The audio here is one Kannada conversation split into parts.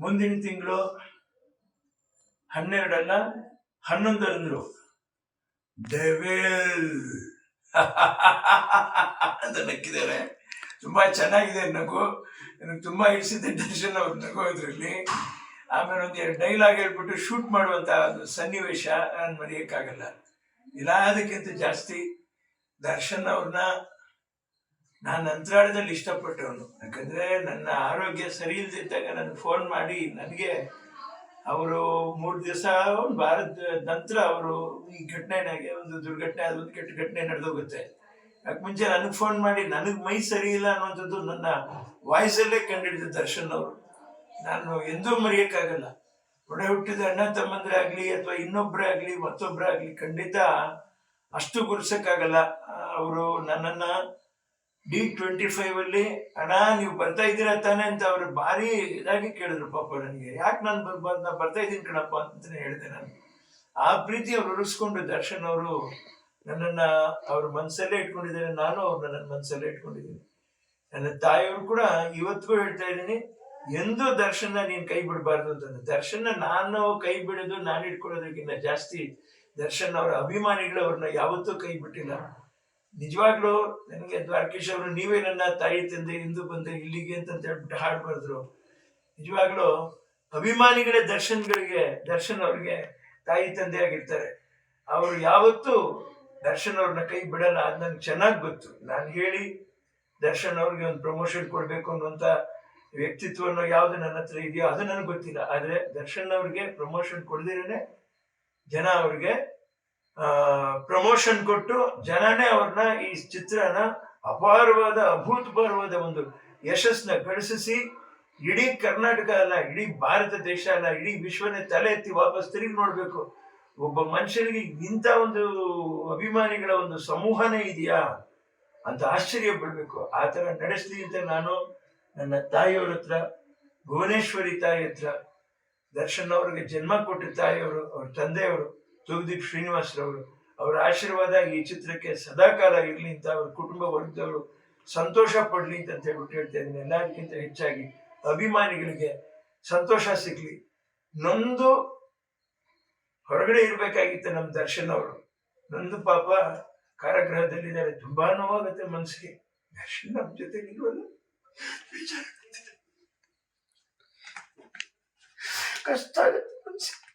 ಮುಂದಿನ ತಿಂಗಳು ಹನ್ನೆರಡಲ್ಲ ಹನ್ನೊಂದರಂದ್ರು. ದೇವೇಲ್ ಅಂತ ನಕ್ಕಿದ್ದಾರೆ. ತುಂಬಾ ಚೆನ್ನಾಗಿದೆ ನಗು. ನನಗೆ ತುಂಬಾ ಇಡಿಸಿದ್ದೆ ಟೆನ್ಷನ್ ಅವ್ರು ನಗು ಇದ್ರಲ್ಲಿ. ಆಮೇಲೆ ಒಂದು ಎರಡು ಡೈಲಾಗ್ ಹೇಳ್ಬಿಟ್ಟು ಶೂಟ್ ಮಾಡುವಂತ ಒಂದು ಸನ್ನಿವೇಶ ನಾನು ಮರೆಯೋಕ್ಕಾಗಲ್ಲ. ಎಲ್ಲದಕ್ಕಿಂತ ಜಾಸ್ತಿ ದರ್ಶನ್ ಅವ್ರನ್ನ ನಾನು ಅಂತರಾಳದಲ್ಲಿ ಇಷ್ಟಪಟ್ಟವನು. ಯಾಕಂದ್ರೆ ನನ್ನ ಆರೋಗ್ಯ ಸರಿ ಇಲ್ದಿದ್ದಾಗ ನನಗೆ ಫೋನ್ ಮಾಡಿ ನನಗೆ ಅವರು ಮೂರು ದಿವಸ ಭಾರತ, ನಂತರ ಅವರು ಈ ಘಟನೆನಾಗೆ ಒಂದು ದುರ್ಘಟನೆ ಅದು ಒಂದು ಕೆಟ್ಟ ಘಟನೆ ನಡೆದೋಗುತ್ತೆ. ಯಾಕೆ ಮುಂಚೆ ನನಗೆ ಫೋನ್ ಮಾಡಿ ನನಗೆ ಮೈ ಸರಿ ಇಲ್ಲ ಅನ್ನುವಂಥದ್ದು ನನ್ನ ವಾಯ್ಸಲ್ಲೇ ಕಂಡಿಡಿದ ದರ್ಶನ್ ಅವರು. ನಾನು ಎಂದೂ ಮರೆಯೋಕ್ಕಾಗಲ್ಲ. ಒಡೆ ಹುಟ್ಟಿದ ಅಣ್ಣ ತಮ್ಮಂದ್ರೆ ಆಗಲಿ ಅಥವಾ ಇನ್ನೊಬ್ಬರೇ ಆಗಲಿ ಮತ್ತೊಬ್ಬರೇ ಆಗಲಿ ಖಂಡಿತ ಅಷ್ಟು ಗುರ್ಸಕ್ಕಾಗಲ್ಲ. ಅವರು ನನ್ನನ್ನ ಡಿ ಟ್ವೆಂಟಿ ಫೈವ್ ಅಲ್ಲಿ, ಅಣ್ಣ, ನೀವು ಬರ್ತಾ ಇದ್ದೀರಾ ತಾನೆ? ಅಂತ ಅವರು ಭಾರಿ ಇದಾಗಿ ಕೇಳಿದ್ರು ಪಾಪ ನನಗೆ. ಯಾಕೆ ನಾನು ಬರ್ಬಾರ್ದು ನಾ ಬರ್ತಾ ಇದ್ದೀನಿ ಕಣಪ್ಪ ಅಂತಾನೆ ಹೇಳಿದೆ ನಾನು. ಆ ಪ್ರೀತಿ ಅವ್ರು ಉಳಿಸ್ಕೊಂಡು ದರ್ಶನ್ ಅವರು ನನ್ನನ್ನ ಅವ್ರ ಮನಸ್ಸಲ್ಲೇ ಇಟ್ಕೊಂಡಿದ್ದಾರೆ. ನಾನು ಅವ್ರು ನನ್ನ ಮನಸ್ಸಲ್ಲೇ ಇಟ್ಕೊಂಡಿದ್ದೀನಿ. ನನ್ನ ತಾಯಿಯವರು ಕೂಡ ಇವತ್ತಿಗೂ ಹೇಳ್ತಾ ಇದ್ದೀನಿ, ಎಂದೂ ದರ್ಶನ ನೀನು ಕೈ ಬಿಡಬಾರ್ದು ಅಂತ. ದರ್ಶನ ನಾನು ಕೈ ಬಿಡೋದು, ನಾನು ಇಟ್ಕೊಳ್ಳೋದಕ್ಕಿಂತ ಜಾಸ್ತಿ ದರ್ಶನ್ ಅವರ ಅಭಿಮಾನಿಗಳು ಅವ್ರನ್ನ ಯಾವತ್ತೂ ಕೈ ಬಿಟ್ಟಿಲ್ಲ. ನಿಜವಾಗ್ಲೂ ನನಗೆ ದ್ವಾರಕೀಶ್ ಅವರು, ನೀವೇ ನನ್ನ ತಾಯಿ ತಂದೆ, ಹಿಂದೂ ಬಂದೆ ಇಲ್ಲಿಗೆ ಅಂತ ಹೇಳ್ಬಿಟ್ಟು ಹಾಡು ಬರೆದ್ರು ನಿಜವಾಗ್ಲೂ ಅಭಿಮಾನಿಗಳೇ ದರ್ಶನ್ಗಳಿಗೆ, ದರ್ಶನ್ ಅವ್ರಿಗೆ ತಾಯಿ ತಂದೆ ಆಗಿರ್ತಾರೆ. ಅವರು ಯಾವತ್ತೂ ದರ್ಶನ್ ಅವ್ರನ್ನ ಕೈ ಬಿಡಲ್ಲ, ಅದು ನನ್ಗೆ ಚೆನ್ನಾಗಿ ಗೊತ್ತು. ನಾನು ಹೇಳಿ ದರ್ಶನ್ ಅವ್ರಿಗೆ ಒಂದು ಪ್ರಮೋಷನ್ ಕೊಡಬೇಕು ಅನ್ನುವಂಥ ವ್ಯಕ್ತಿತ್ವನೋ ಯಾವುದು ನನ್ನ ಹತ್ರ ಇದೆಯೋ ಅದು ನನಗೆ ಗೊತ್ತಿಲ್ಲ. ಆದ್ರೆ ದರ್ಶನ್ ಅವ್ರಿಗೆ ಪ್ರಮೋಷನ್ ಕೊಡದಿರೇನೆ ಜನ ಅವ್ರಿಗೆ ಪ್ರಮೋಷನ್ ಕೊಟ್ಟು ಜನನೇ ಅವ್ರನ್ನ ಈ ಚಿತ್ರನ ಅಪಾರವಾದ, ಅಭೂತಪೂರ್ವವಾದ ಒಂದು ಯಶಸ್ಸನ್ನ ಗಳಿಸಿ ಇಡೀ ಕರ್ನಾಟಕ ಅಲ್ಲ, ಇಡೀ ಭಾರತ ದೇಶ ಅಲ್ಲ, ಇಡೀ ವಿಶ್ವನೇ ತಲೆ ಎತ್ತಿ ವಾಪಸ್ ತಿರುಗಿ ನೋಡ್ಬೇಕು. ಒಬ್ಬ ಮನುಷ್ಯನಿಗೆ ಇಂಥ ಒಂದು ಅಭಿಮಾನಿಗಳ ಒಂದು ಸಮೂಹನೇ ಇದೆಯಾ ಅಂತ ಆಶ್ಚರ್ಯ ಪಡ್ಬೇಕು. ಆ ತರ ನಡೆಸ್ಲಿ ಅಂತ ನಾನು ನನ್ನ ತಾಯಿಯವ್ರ ಹತ್ರ, ಭುವನೇಶ್ವರಿ ತಾಯಿ ಹತ್ರ, ದರ್ಶನ್ ಅವ್ರಿಗೆ ಜನ್ಮ ಕೊಟ್ಟ ತಾಯಿಯವರು, ಅವ್ರ ತಂದೆಯವರು ತೂಗುದೀಪ್ ಶ್ರೀನಿವಾಸರವರು ಅವರ ಆಶೀರ್ವಾದ ಈ ಚಿತ್ರಕ್ಕೆ ಸದಾಕಾಲ ಇರಲಿ ಅಂತ ಅವ್ರ ಕುಟುಂಬ ವರ್ಗದವರು ಸಂತೋಷ ಪಡಲಿ ಅಂತ ಹೇಳ್ಬಿಟ್ಟು ಹೇಳ್ತಾ ಇದ್ದೀನಿ ಎಲ್ಲದಕ್ಕಿಂತ ಹೆಚ್ಚಾಗಿ ಅಭಿಮಾನಿಗಳಿಗೆ ಸಂತೋಷ ಸಿಗ್ಲಿ. ನೊಂದು ಹೊರಗಡೆ ಇರಬೇಕಾಗಿತ್ತು ನಮ್ಮ ದರ್ಶನ್ ಅವರು. ನಂದು ಪಾಪ ಕಾರಾಗೃಹದಲ್ಲಿದ್ದಾರೆ. ತುಂಬಾ ನೋವಾಗುತ್ತೆ ಮನಸ್ಸಿಗೆ ದರ್ಶನ್ ನಮ್ಮ ಜೊತೆ ಆಗ್ತಿದೆ. ಕಷ್ಟ ಆಗುತ್ತೆ ಮನ್ಸಿಗೆ.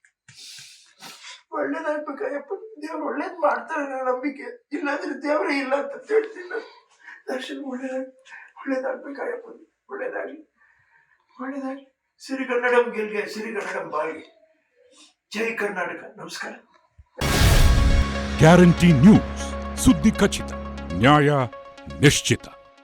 ಒಳ್ಳೇದಾಗ್ಬೇಕಾಯಪ್ಪ ದೇವ್ರು ಒಳ್ಳೇದ್ ಮಾಡ್ತಾರೆ ನಂಬಿಕೆ. ಇಲ್ಲಾಂದ್ರೆ ದೇವರೇ ಇಲ್ಲ ಅಂತ ಹೇಳ್ತೀನಿ ನಾನು. ದರ್ಶನ್ ಒಳ್ಳೇದಾಗ ಒಳ್ಳೇದಾಗ್ಬೇಕಾಯಪ್ಪ ಒಳ್ಳೇದಾಗ್ಲಿ. ಒಳ್ಳೇದಾಗ್ಲಿ. ಸಿರಿ ಕನ್ನಡಂ ಗೆಲ್ಗೆ, ಸಿರಿ ಕನ್ನಡಂ ಬಾಳ್ಗೆ. ಜೈ ಕರ್ನಾಟಕ. ನಮಸ್ಕಾರ. Guarantee news. ಸುದ್ದಿ ಖಚಿತ. ನ್ಯಾಯ ನಿಶ್ಚಿತ.